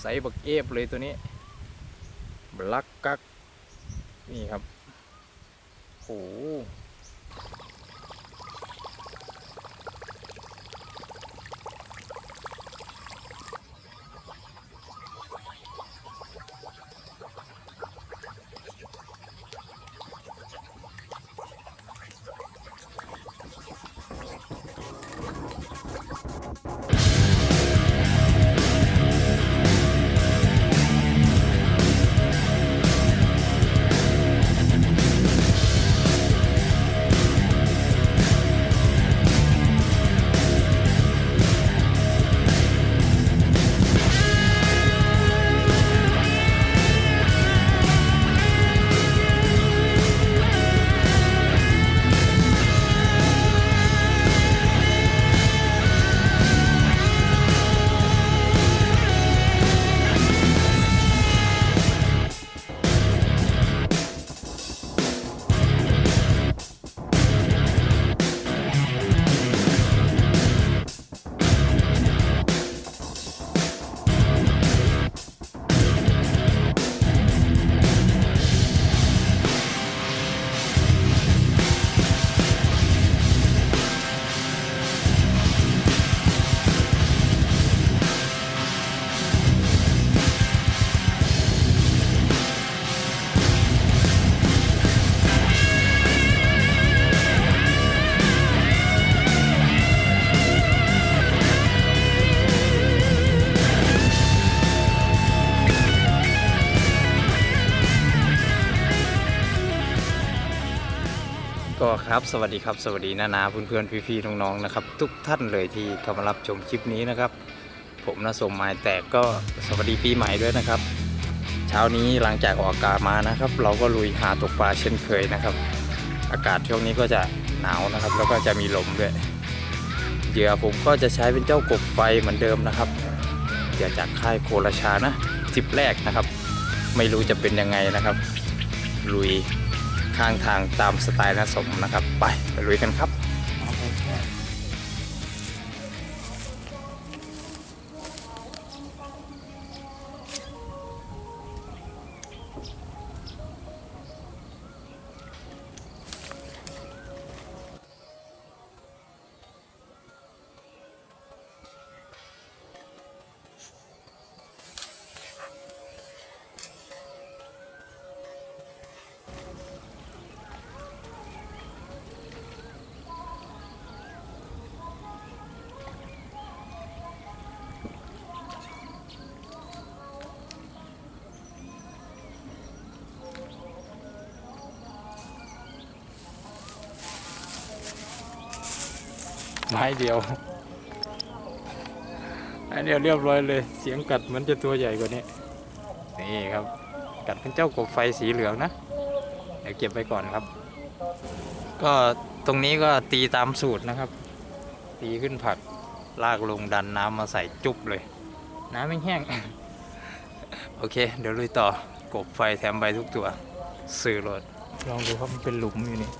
ไซส์บักเอฟเลยตัวนี้บลักกักนี่ครับโอ้ ครับสวัสดีครับ สวัสดีนานาเพื่อนๆพี่ๆน้องๆนะครับ ทุกท่านเลยที่เข้ามารับชมคลิปนี้นะครับ ผมนะสมหมายแตกก็สวัสดีปีใหม่ด้วยนะครับ เช้านี้หลังจากออกอากาศมานะครับ เราก็ลุยหาตกปลาเช่นเคยนะครับ อากาศช่วงนี้ก็จะหนาวนะครับ แล้วก็จะมีลมด้วยเหยื่อผมก็จะใช้เป็นเจ้ากบไฟเหมือนเดิมนะครับเหยื่อจากค่ายโคราชานะทิปแรกนะครับ ไม่รู้จะเป็นยังไงนะครับลุย ข้างทางตามสไตล์นะสมนะครับ ไปไปลุยกันครับ ไม้เดียวไม้เดียวเรียบร้อยเลย เสียงกัดเหมันจะตัวใหญ่กว่านี้ นี่ครับ กัดเป็นเจ้ากบไฟสีเหลืองนะ เดี๋ยวเก็บไว้ก่อนครับ ก็ตรงนี้ก็ตีตามสูตรนะครับ ตีขึ้นผักลากลงดันน้ำมาใส่จุ๊บเลย น้ำไม่แห้ง โอเค เดี๋ยวลุยต่อกบไฟแถมใบทุกตัว สื่อรถลองดูครับมันเป็นหลุมอยู่นี่น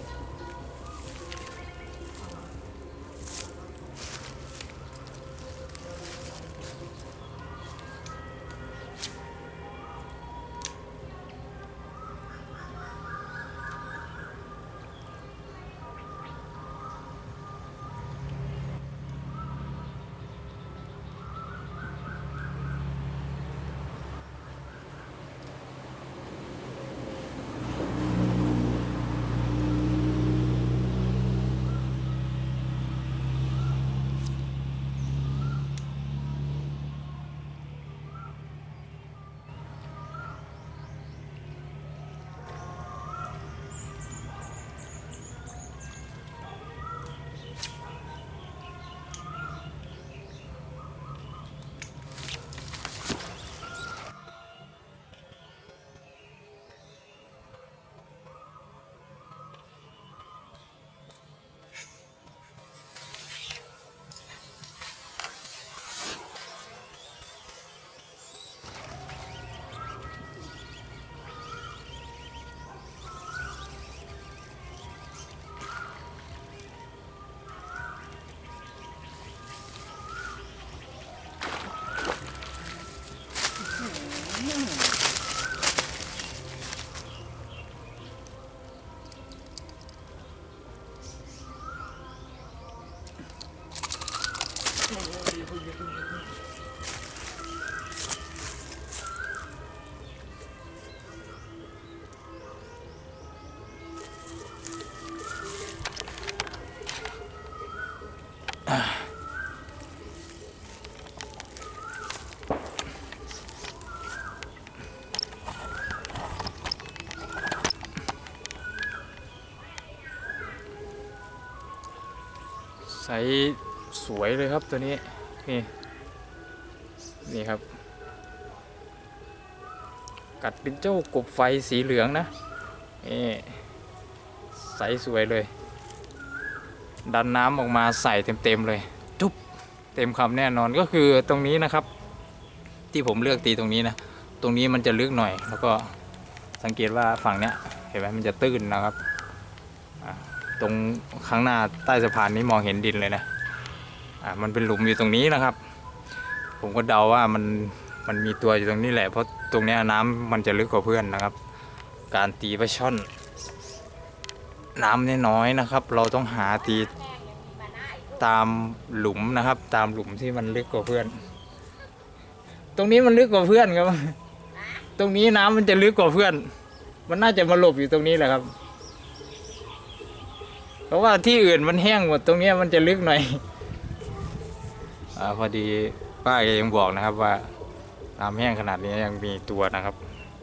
สส์สวยเลยครับตัวนี้ นี่ นี่ครับ กัดเป็นเจ้ากบไฟสีเหลืองนะ นี่ใสสวยเลย ดันน้ำออกมาใส่เต็มๆเลย จุ๊บ เต็มคำแน่นอนก็คือตรงนี้นะครับ ที่ผมเลือกตีตรงนี้นะ ตรงนี้มันจะลึกหน่อย แล้วก็สังเกตว่าฝั่งเนี้ยเห็นไหมมันจะตื้นนะครับ ตรงข้างหน้าใต้สะพานนี้มองเห็นดินเลยนะอ่ามันเป็นหลุมอยู่ตรงนี้นะครับ ผมก็เดาว่ามันมันมีตัวอยู่ตรงนี้แหละเพราะตรงนี้น้ำมันจะลึกกว่าเพื่อนนะครับ การตีปลาช่อน น้ำน้อยๆนะครับ เราต้องหาตีตามหลุมนะครับ ตามหลุมที่มันลึกกว่าเพื่อน ตรงนี้มันลึกกว่าเพื่อนครับ ตรงนี้น้ำมันจะลึกกว่าเพื่อน มันน่าจะมาหลบอยู่ตรงนี้แหละครับ เพราะว่าที่อื่นมันแห้งหมดตรงเนี้ยมันจะลึกหน่อยอาพอดีป้าแกยังบอกนะครับว่าน้ำแห้งขนาดนี้ยังมีตัวนะครับ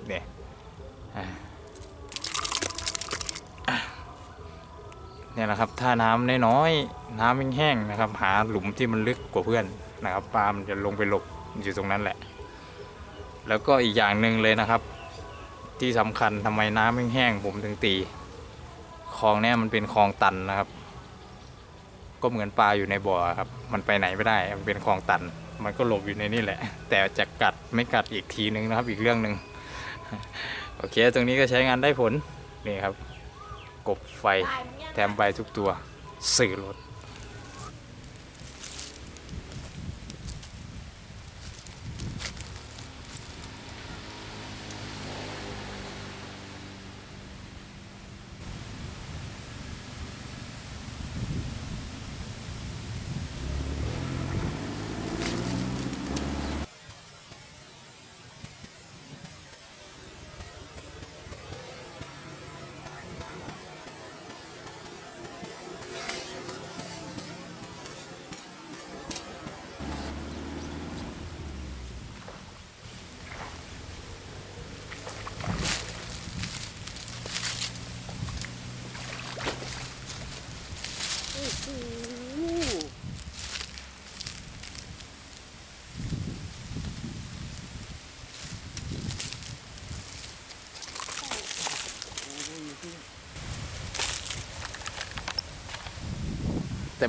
เนี่ยเนี่ยนะครับ ถ้าน้ำน้อยๆน้ำแห้งๆนะครับ หาหลุมที่มันลึกกว่าเพื่อนนะครับปลามันจะลงไปหลบอยู่ตรงนั้นแหละ แล้วก็อีกอย่างหนึ่งเลยนะครับ ที่สำคัญทำไมน้ำแห้งๆผมถึงตี คลองเนี้ยมันเป็นคลองตันนะครับ ก็เหมือนปลาอยู่ในบ่อครับ มันไปไหนไม่ได้ มันเป็นคลองตัน มันก็หลบอยู่ในนี่แหละ แต่จะกัดไม่กัดอีกทีนึงนะครับ อีกเรื่องหนึ่งโอเค ตรงนี้ก็ใช้งานได้ผลนี่ครับ กบไฟแถมใบทุกตัวสื่อรถ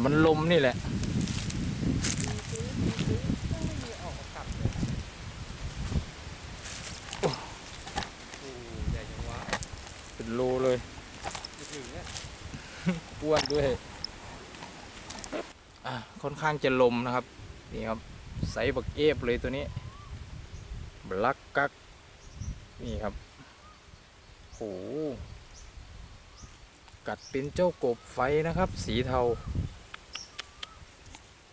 มันลมนี่แหละ ใหญ่จังวะเป็นโลเลยไม่ถึงเนี่ยอ้วนด้วย อะค่อนข้างจะลมนะครับ นี่ครับไซส์บักเอฟเลยตัวนี้บลักกัก นี่ครับโหกัดเป็นเจ้ากบไฟนะครับ สีเทา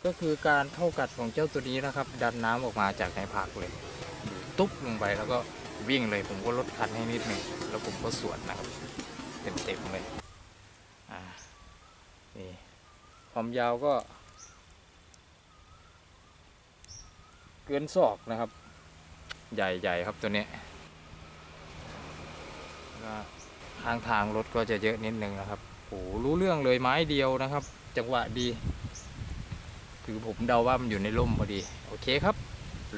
ก็คือการเข้ากัดของเจ้าตัวนี้นะครับ ดันน้ำออกมาจากในผักเลย ตุ๊บลงไปแล้วก็วิ่งเลยผมก็ลดคันให้นิดหนึ่งแล้วผมก็สวนนะครับ เต็มๆเลยอ่านี่ความยาวก็ เกินศอกนะครับ ใหญ่ๆครับตัวนี้ยก็ข้างทางรถก็จะเยอะนิดนึงนะครับโหรู้เรื่องเลยไม้เดียวนะครับ จังหวะดี คือผมเดาว่ามันอยู่ในร่มพอดี โอเคครับ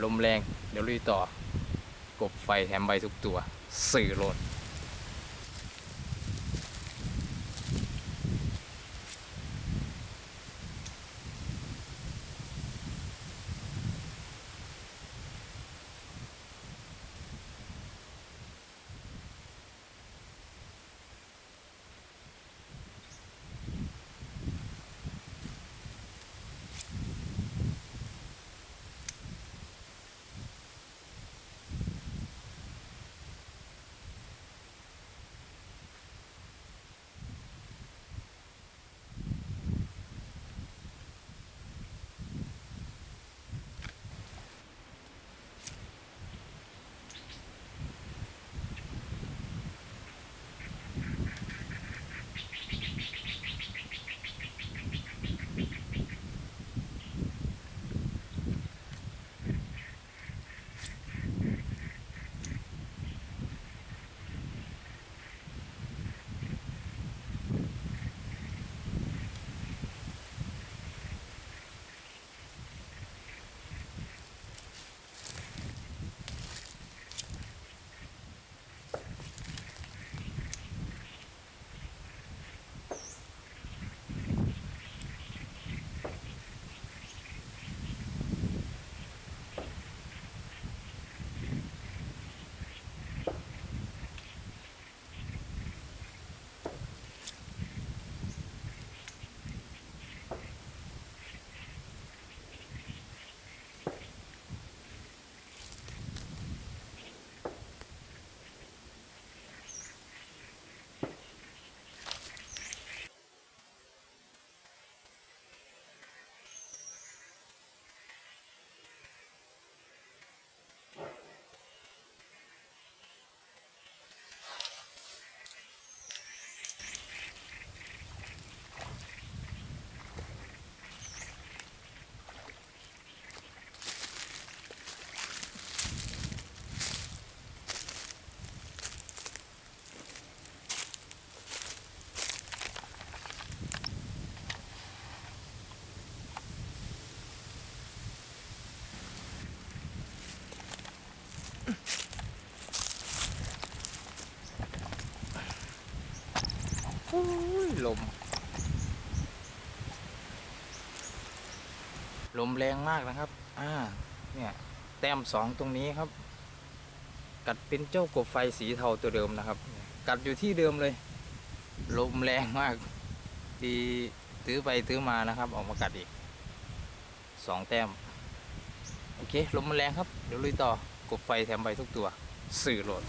ลมแรง เดี๋ยวลุยต่อกบไฟแถมใบทุกตัว สื่อโหลด ลม ลมแรงมากนะครับ อ่า เนี่ย แต้มสองตรงนี้ครับ กัดเป็นเจ้ากบไฟสีเทาตัวเดิมนะครับ กัดอยู่ที่เดิมเลย ลมแรงมาก ดีตื้อไปตื้อมานะครับ ออกมากัดอีกสองแต้ม โอเค ลมมันแรงครับ เดี๋ยวลุยต่อกบไฟแถมใบทุกตัว สื่อโหลด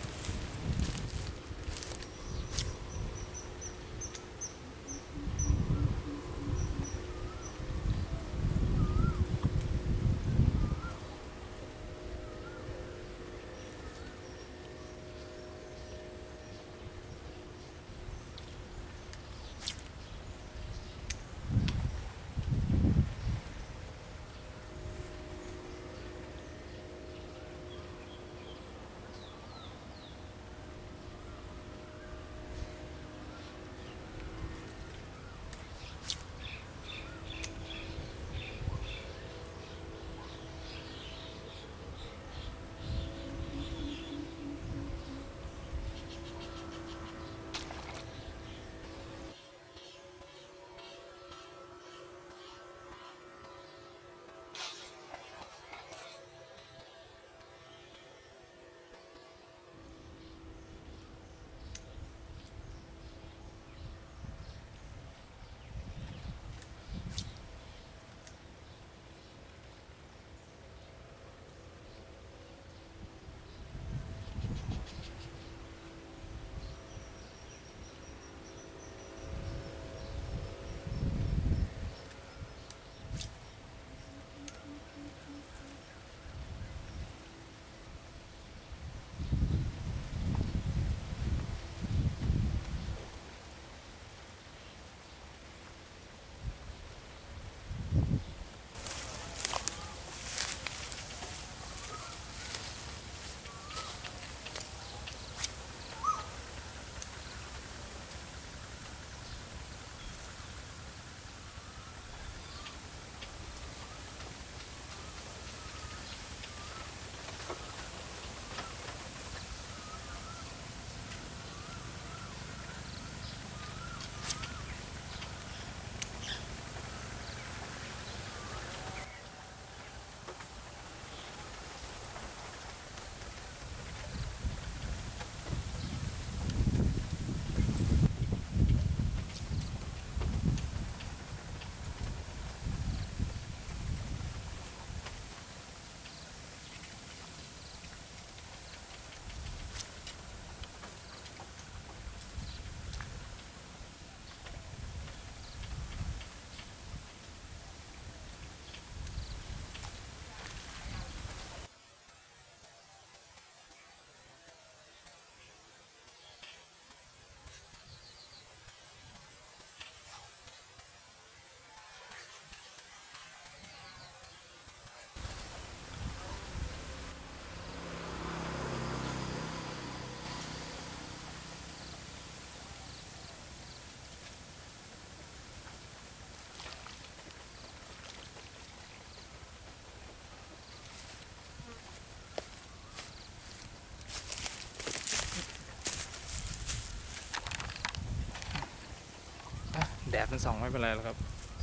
อะแดดมันส่องไม่เป็นไรหรอกครับ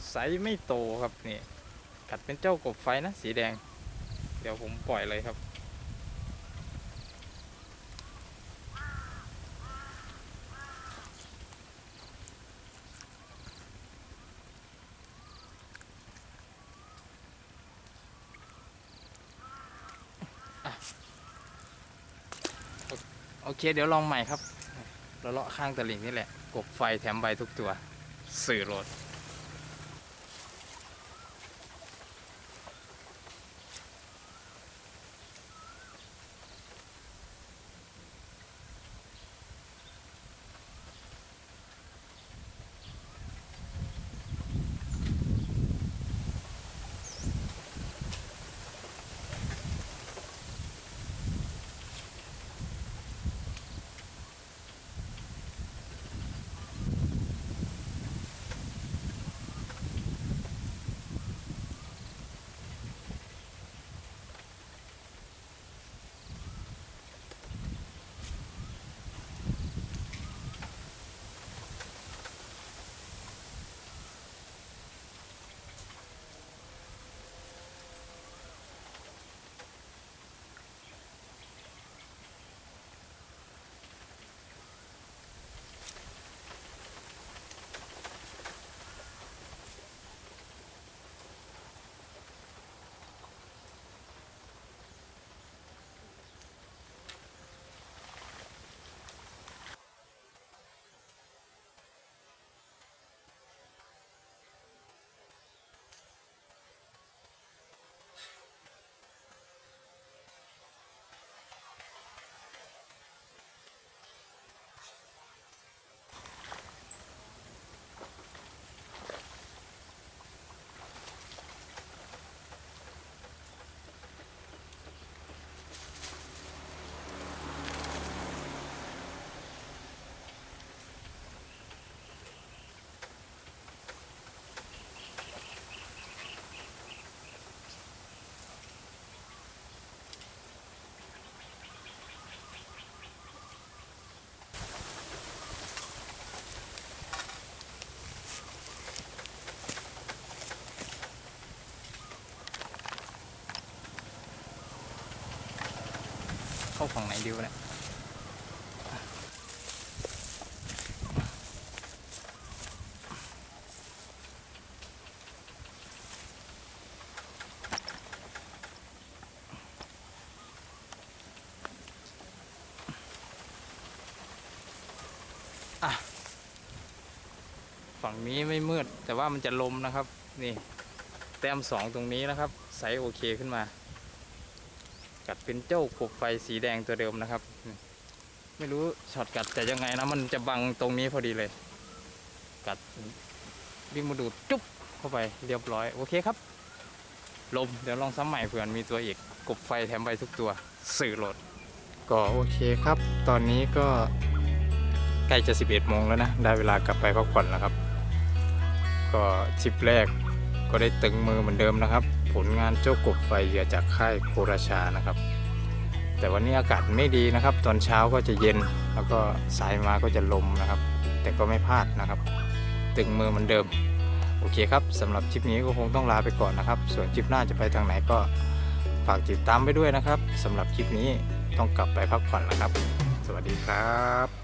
ไซส์ไม่โตครับนี่กัดเป็นเจ้ากบไฟนะสีแดง เดี๋ยวผมปล่อยเลยครับ โอเคเดี๋ยวลองใหม่ครับเราเลาะข้างตะลิ่งนี่แหละ กบไฟแถมใบทุกตัว สื่อรถาฝั่งไหนดีวะเนี่ยฝั่งนี้ไม่มืด แต่ว่ามันจะลมนะครับ นี่ แต้มสองตรงนี้นะครับไซส์โอเคขึ้นมา ดเป็นเจ้ากบไฟสีแดงตัวเดิมนะครับ ไม่รู้ช็อตกัดแต่ยังไงนะมันจะบังตรงนี้พอดีเลย กัดวิ่งมาดูดจุ๊บเข้าไปเรียบร้อยโอเคครับลมเดี๋ยวลองซ้ำใหม่เผื่อมีตัวอีกกบไฟแถมไปทุกตัวสื่อโหลด ก็โอเคครับ ตอนนี้ก็ใกล้จะ 11โมงแล้วนะ ได้เวลากลับไปพักผ่อนแล้วครับ ก็ทริปแรกก็ได้ตึงมือเหมือนเดิมนะครับ ผลงานเจ้ากบไฟเหยื่อจากค่ายโคราชานะครับ แต่วันนี้อากาศไม่ดีนะครับ ตอนเช้าก็จะเย็นแล้วก็สายมาก็จะลมนะครับ แต่ก็ไม่พลาดนะครับ ตึงมือเหมือนเดิม โอเคครับสำหรับคลิปนี้ก็คงต้องลาไปก่อนนะครับ ส่วนคลิปหน้าจะไปทางไหนก็ฝากติดตามไปด้วยนะครับสำหรับคลิปนี้ต้องกลับไปพักผ่อนแล้วครับ สวัสดีครับ